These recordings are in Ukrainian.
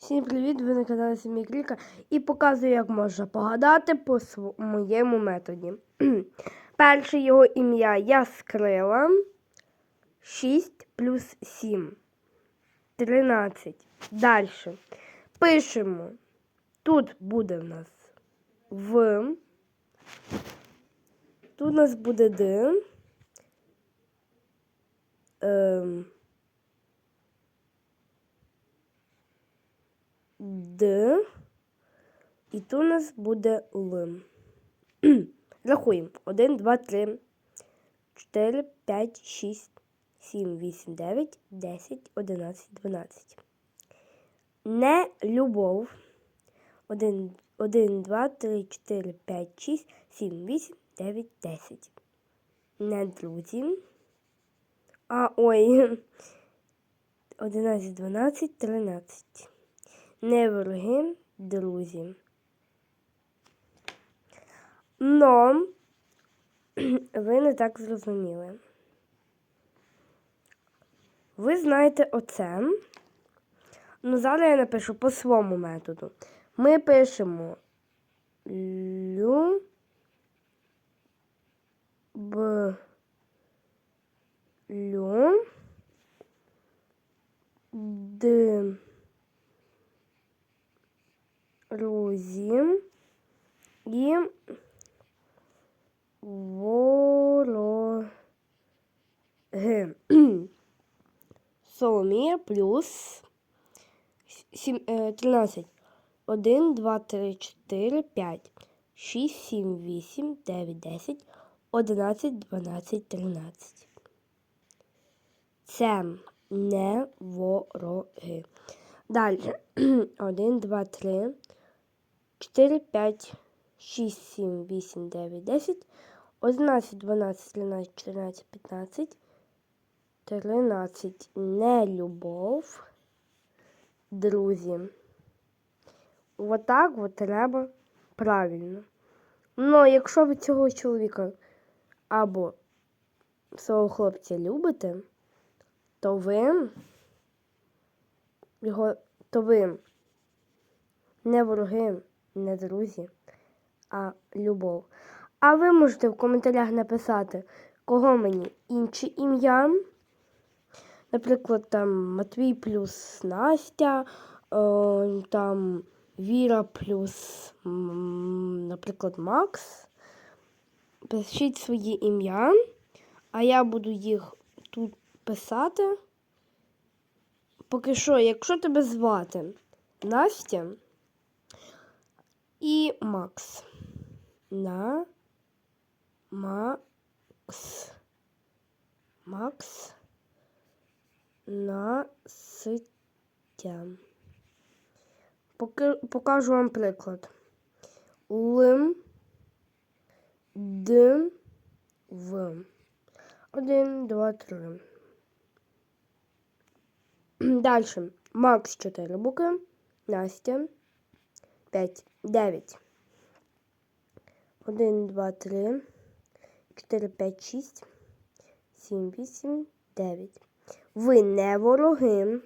Всім привіт! Ви на каналі Сім'я Кліка і показую, як можна погадати по моєму методі. Перше його ім'я я скрила 6 плюс 7. 13. Далі. Пишемо. Тут буде в нас В. Тут у нас буде Д. Ем, Д. І тут у нас буде Л. Рахуємо. 1, 2, 3, 4, 5, 6, 7, 8, 9, 10, 11, 12. Не любов. 1, 1, 2, 3, 4, 5, 6, 7, 8, 9, 10. Не друзі. А, ой. 11, 12, 13. Не вороги, друзі. Но ви не так зрозуміли. Ви знаєте оце. Ну, зараз я напишу по своєму методу. Ми пишемо лю б лю д друзі і вороги. Соломія плюс сім- е, 13. 1, 2, 3, 4, 5, 6, 7, 8, 9, 10, 11, 12, 13. Це не вороги. Далі. 1, 2, 3, 4, 5, 6, 7, 8, 9, 10, 11, 12, 13, 14, 15, 13. Нелюбов. Друзі. Отак от треба правильно. Ну, якщо ви цього чоловіка або свого хлопця любите, то ви його, то ви не вороги, не друзі, а любов. А ви можете в коментарях написати, кого мені інше ім'я. Наприклад, там Матвій плюс Настя, е, там Віра плюс, наприклад, Макс. Пишіть свої ім'я, а я буду їх тут писати. Поки що, якщо тебе звати Настя і Макс. На Макс. Макс Настя. Поки, покажу вам приклад. Лим Д В. Один, два, три. Дальше. Макс 4 букви. Настя 5, 9. 1, 2, 3, 4, 5, 6, 7, 8, 9. Ви не вороги.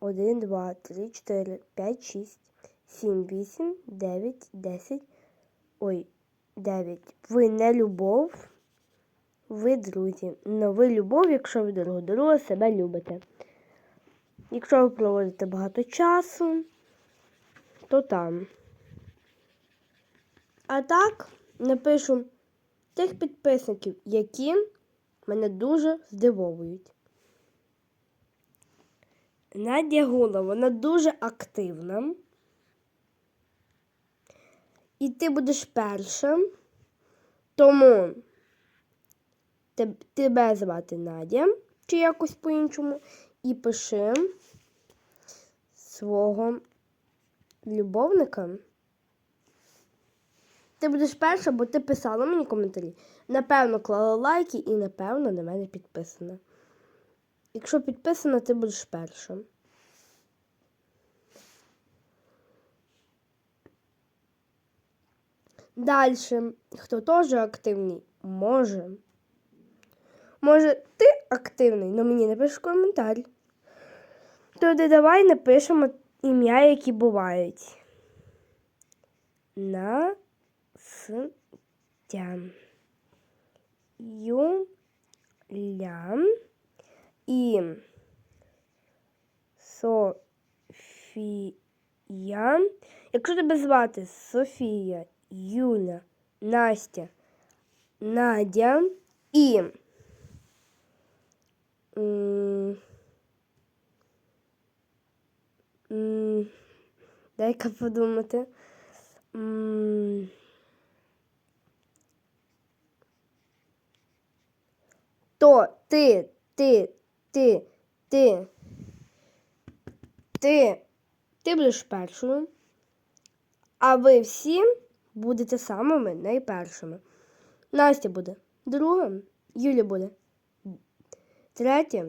1, 2, 3, 4, 5, 6, 7, 8, 9, 10. Ой, 9. Ви не любов. Ви друзі. Ну, ви любов, якщо ви друг друга себе любите. Якщо ви проводите багато часу, то там. А так напишу тих підписників, які мене дуже здивовують. Надя Гула, вона дуже активна. І ти будеш першим, тому тебе звати Надя чи якось по-іншому, і пиши свого любовника. Ти будеш перша, бо ти писала мені коментарі. Напевно, клала лайки і, напевно, на мене підписана. Якщо підписана, ти будеш перша. Далі, хто теж активний, може. Може, ти активний, але мені напишеш коментар. Тоді давай напишемо ім'я, які бувають. Настя. Юля і Софія. Якщо тебе звати Софія, Юля, Настя, Надя і. м, м, Дай-ка подумати. То ти, ти, ти, ти, ти, ти будеш першою, а ви всі будете самими найпершими. Настя буде друга, Юля буде третя,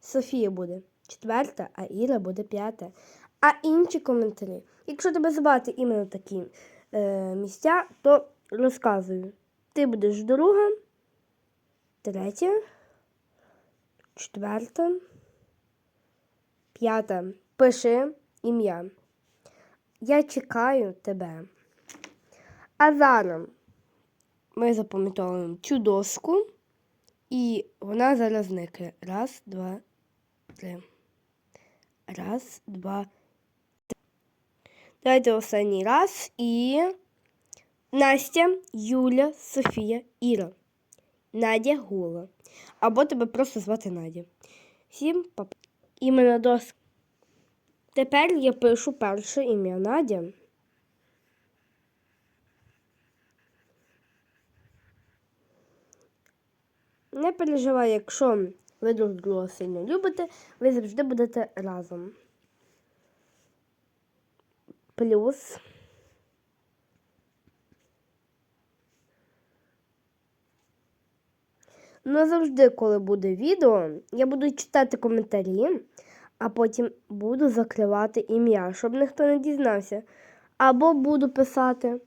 Софія буде четверта, а Іра буде п'ята. А інші коментарі, якщо тебе звати іменно такі е, місця, то розказую. Ти будеш друга, третя, четверта, п'ята. Пиши ім'я. Я чекаю тебе. А зараз ми запам'ятовуємо цю доску, і вона зараз зникне. Раз, два, три. Раз, два, три. Давайте останній раз. І Настя, Юля, Софія, Іра. Надя Гула. Або тебе просто звати Надя. Всім пап. Іменно доска. Тепер я пишу перше ім'я Надя. Не переживай, якщо ви друг друга сильно любите, ви завжди будете разом. Плюс. Ну, завжди, коли буде відео, я буду читати коментарі, а потім буду закривати ім'я, щоб ніхто не дізнався. Або буду писати.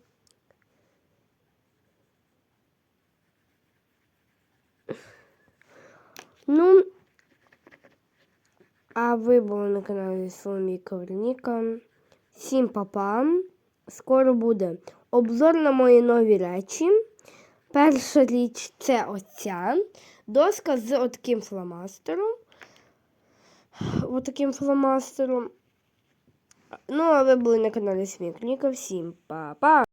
Ну, а ви були на каналі Соломійка Вероніка. Всім папа. Скоро буде обзор на мої нові речі. Перша річ це оця доска з отаким фломастером. Отаким фломастером. Ну, а ви були на каналі Смікліка. Всім па-па!